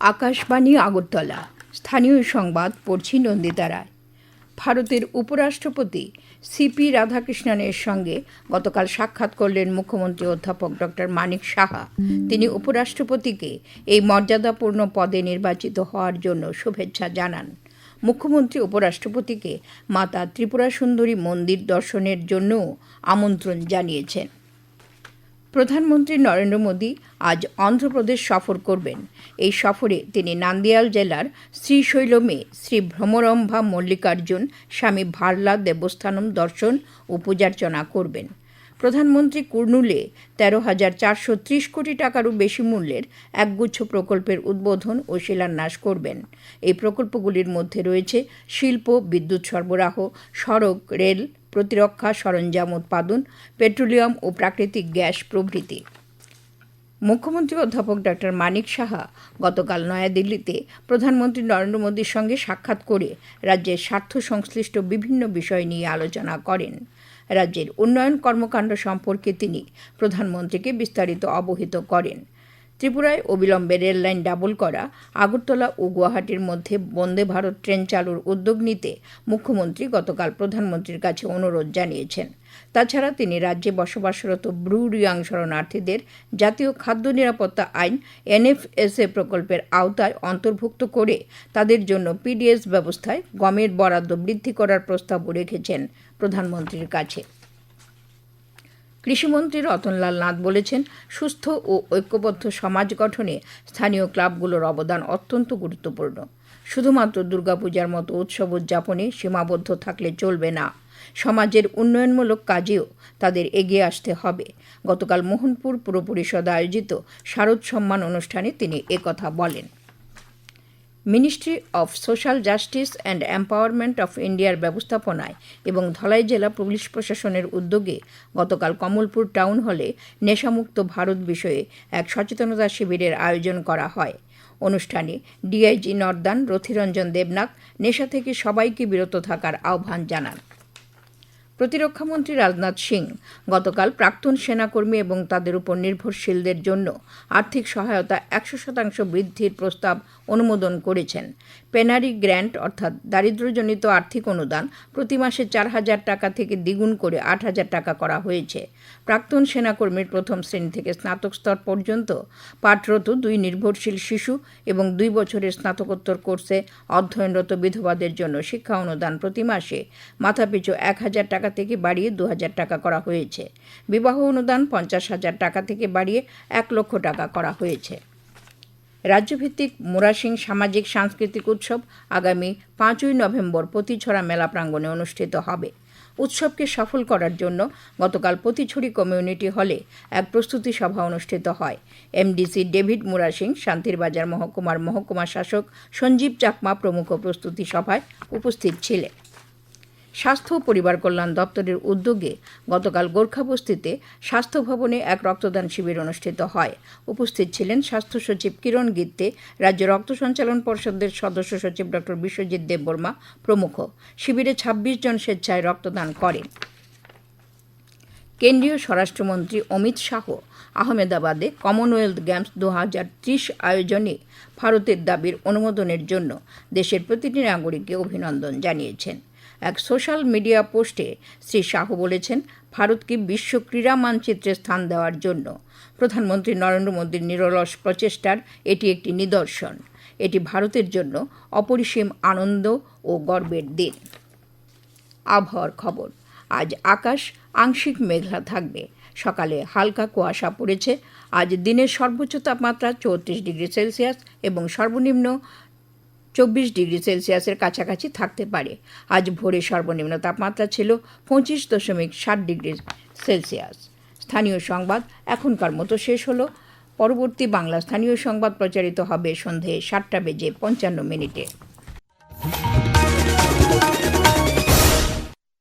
আকাশবাণী আগরতলা। স্থানীয় সংবাদ পড়ছি নন্দিতা রায়। ভারতের উপরাষ্ট্রপতি সিপি রাধাকৃষ্ণনের সঙ্গে গতকাল সাক্ষাৎ করলেন মুখ্যমন্ত্রী অধ্যাপক ডক্টর মানিক সাহা। তিনি উপরাষ্ট্রপতিকে এই মর্যাদাপূর্ণ পদে নির্বাচিত হওয়ার জন্য শুভেচ্ছা জানান। মুখ্যমন্ত্রী উপরাষ্ট্রপতিকে মাতা ত্রিপুরা সুন্দরী মন্দির দর্শনের জন্যও আমন্ত্রণ জানিয়েছেন। প্রধানমন্ত্রী নরেন্দ্র মোদী আজ অন্ধ্রপ্রদেশ সফর করবেন। এই সফরে তিনি নান্দিয়াল জেলার শ্রীশৈলমে শ্রী ভ্রমরম্ভা মল্লিকার্জুন, স্বামী ভারলা দেবস্থানম দর্শন ও পূজার্চনা করবেন। প্রধানমন্ত্রী কুর্নুলে তেরো হাজার চারশো ত্রিশ কোটি টাকারও বেশি মূল্যের একগুচ্ছ প্রকল্পের উদ্বোধন ও শিলান্যাস করবেন। এই প্রকল্পগুলির মধ্যে রয়েছে শিল্প, বিদ্যুৎ সরবরাহ, সড়ক, রেল, প্রতিরক্ষা, সরঞ্জাম উৎপাদন, পেট্রোলিয়াম ও প্রাকৃতিক গ্যাস প্রভৃতি। মুখ্যমন্ত্রী অধ্যাপক ডক্টর মানিক সাহা গতকাল নয়াদিল্লিতে প্রধানমন্ত্রী নরেন্দ্র মোদীর সঙ্গে সাক্ষাৎ করে রাজ্যের স্বার্থ সংশ্লিষ্ট বিভিন্ন বিষয় নিয়ে আলোচনা করেন। রাজ্যের উন্নয়ন কর্মকাণ্ড সম্পর্কে তিনি প্রধানমন্ত্রীকে বিস্তারিত অবহিত করেন। ত্রিপুরায় অবিলম্বে রেললাইন ডাবল করা, আগরতলা ও গুয়াহাটির মধ্যে বন্দে ভারত ট্রেন চালুর উদ্যোগ নিতে মুখ্যমন্ত্রী গতকাল প্রধানমন্ত্রীর কাছে অনুরোধ জানিয়েছেন। তাছাড়া তিনি রাজ্যে বসবাসরত ব্রু রিয়াং শরণার্থীদের জাতীয় খাদ্য নিরাপত্তা আইন, এনএফএসএ প্রকল্পের আওতায় অন্তর্ভুক্ত করে তাদের জন্য পিডিএস ব্যবস্থায় গমের বরাদ্দ বৃদ্ধি করার প্রস্তাবও রেখেছেন প্রধানমন্ত্রীর কাছে। কৃষিমন্ত্রী রতনলাল নাথ বলেছেন, সুস্থ ও ঐক্যবদ্ধ সমাজ গঠনে স্থানীয় ক্লাবগুলোর অবদান অত্যন্ত গুরুত্বপূর্ণ। শুধুমাত্র দুর্গাপূজার মতো উৎসব উদযাপনে সীমাবদ্ধ থাকলে চলবে না। সমাজের উন্নয়নমূলক কাজেও তাদের এগিয়ে আসতে হবে। গতকাল মোহনপুর পুর পরিষদ আয়োজিত শারদ সম্মান অনুষ্ঠানে তিনি একথা বলেন। Ministry of social justice and empowerment of ইন্ডিয়ার ব্যবস্থাপনায় এবং ধলাই জেলা পুলিশ প্রশাসনের উদ্যোগে গতকাল কমলপুর টাউন হলে নেশামুক্ত ভারত বিষয়ে এক সচেতনতা শিবিরের আয়োজন করা হয়। অনুষ্ঠানে ডিআইজি নর্দান, রথিরঞ্জন দেবনাথ নেশা থেকে সবাইকে বিরত থাকার আহ্বান জানান। প্রতিরক্ষামন্ত্রী রাজনাথ সিং গতকাল প্রাক্তন সেনাকর্মী এবং তাদের উপর নির্ভরশীলদের জন্য আর্থিক সহায়তা একশো শতাংশ বৃদ্ধির প্রস্তাব অনুমোদন করেছেন। পেনারি গ্র্যান্ট অর্থাৎ দারিদ্র্যজনিত আর্থিক অনুদান প্রতি মাসে চার হাজার টাকা থেকে দ্বিগুণ করে আট হাজার টাকা করা হয়েছে। প্রাক্তন সেনাকর্মীর প্রথম শ্রেণি থেকে স্নাতক স্তর পর্যন্ত পাঠরত দুই নির্ভরশীল শিশু এবং দুই বছরের স্নাতকোত্তর কোর্সে অধ্যয়নরত বিধবাদের জন্য শিক্ষা অনুদান প্রতি মাসে মাথাপিছু এক হাজার টাকা থেকে বাড়িয়ে দু হাজার টাকা করা হয়েছে। বিবাহ অনুদান পঞ্চাশ হাজার টাকা থেকে বাড়িয়ে এক লক্ষ টাকা করা হয়েছে। রাজ্যভিত্তিক মুরাসিং সামাজিক সাংস্কৃতিক উৎসব আগামী পাঁচই নভেম্বর পতিছড়া মেলা প্রাঙ্গণে অনুষ্ঠিত হবে। উৎসবকে সফল করার জন্য গতকাল পতিছড়ি কমিউনিটি হলে এক প্রস্তুতি সভা অনুষ্ঠিত হয়। এমডিসি ডেভিড মুরাসিং শান্তির বাজার মহকুমার মহকুমা শাসক সঞ্জীব চাকমা প্রমুখ প্রস্তুতি সভায় উপস্থিত ছিলেন। স্বাস্থ্য ও পরিবার কল্যাণ দপ্তরের উদ্যোগে গতকাল গোর্খাবস্তিতে স্বাস্থ্য ভবনে এক রক্তদান শিবির অনুষ্ঠিত হয়। উপস্থিত ছিলেন স্বাস্থ্য সচিব কিরণ গিত্তে, রাজ্য রক্ত সঞ্চালন পর্ষদের সদস্য সচিব ডক্টর বিশ্বজিৎ দেববর্মা প্রমুখ। শিবিরে ২৬ জন স্বেচ্ছায় রক্তদান করেন। কেন্দ্রীয় স্বরাষ্ট্রমন্ত্রী অমিত শাহ আহমেদাবাদে কমনওয়েলথ গেমস দু হাজার ত্রিশ আয়োজনে ভারতের দাবির অনুমোদনের জন্য দেশের প্রতিটি নাগরিককে অভিনন্দন জানিয়েছেন। এক সোশ্যাল মিডিয়া পোস্টে শ্রী শাহ বলেছেন, ভারতকে বিশ্ব ক্রীড়া মানচিত্রে স্থান দেওয়ার জন্য প্রধানমন্ত্রী নরেন্দ্র মোদীর নিরলস প্রচেষ্টার এটি একটি নিদর্শন। এটি ভারতের জন্য অপরিসীম আনন্দ ও গর্বের দিন। আবহাওয়ার খবর। আজ আকাশ আংশিক মেঘলা থাকবে। সকালে হালকা কুয়াশা পড়েছে। আজ দিনের সর্বোচ্চ তাপমাত্রা চৌত্রিশ ডিগ্রি সেলসিয়াস এবং সর্বনিম্ন চব্বিশ ডিগ্রি সেলসিয়াসের কাছাকাছি থাকতে পারে। আজ ভোরে সর্বনিম্ন তাপমাত্রা ছিল পঁচিশ দশমিক ষাট ডিগ্রি সেলসিয়াস। স্থানীয় সংবাদ এখনকার মতো শেষ হলো। পরবর্তী বাংলা স্থানীয় সংবাদ প্রচারিত হবে সন্ধে সাতটা বেজে পঞ্চান্ন মিনিটে।